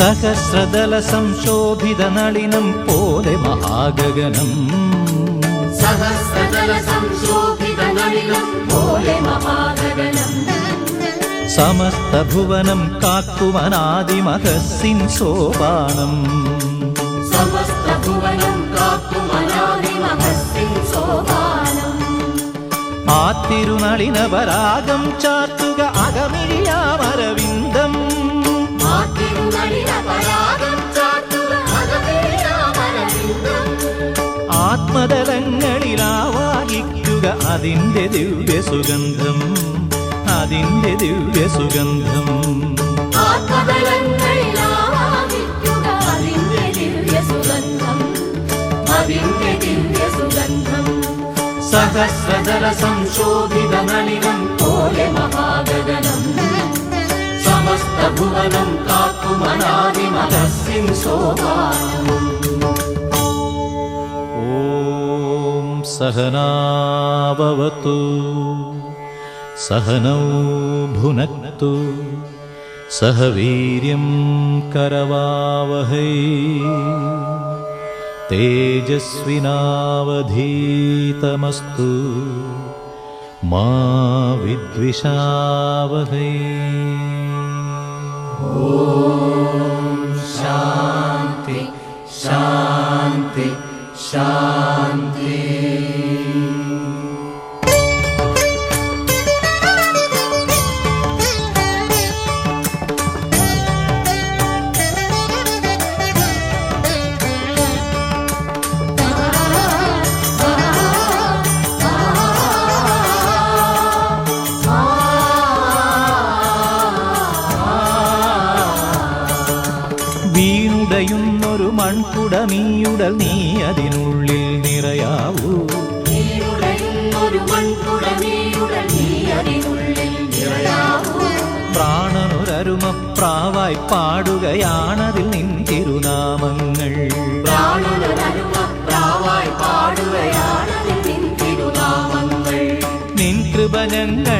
सहस्रदलसंशोभितनलिनं पोले महागगनम् समस्तभुवनं काकुमनादिमहस्सिं सोपानम् आत्तिरुनलिनवरागं चार्तुगा അതിൻ്റെ ദിവ്യസുഗന്ധം അതിൻ്റെ ദിവ്യസുഗന്ധം ആത്മബലങ്ങളിലാവാഹിക്കുക അതിന്റെ ദിവ്യസുഗന്ധം അതിന്റെ ദിവ്യസുഗന്ധം സഹസ്രദല സംശോഭിതനളിനം പോലെ മഹാഗഗനം സമസ്തഭുവനം കാക്കുമനാദിമഹസ്യം സോപാനം ॐ सहनावतु सहनौ भुनक्तु। सह वीर्यं करवावहै। तेजस्विनावधीतमस्तु। मा विद्विषावहै। ॐ शान्ति शान्ति शान्ति। മൺകുടമീയുടൽ നീ അതിനുള്ളിൽ നിറയാവൂ. പ്രാണനൊരരുമപ്രാവായി പാടുകയാണതിൽ നിൻ തിരുനാമങ്ങൾ. നിൻ കൃപ ഞങ്ങൾ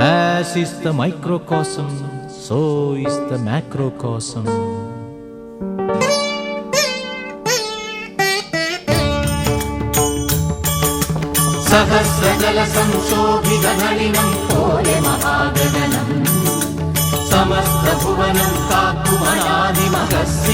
As is the microcosm, so is the macrocosm. సహస్రజల సంశోభితనలినం కోలె మహాగణనం సమస్త భువనం కాకుమనాది మహస్య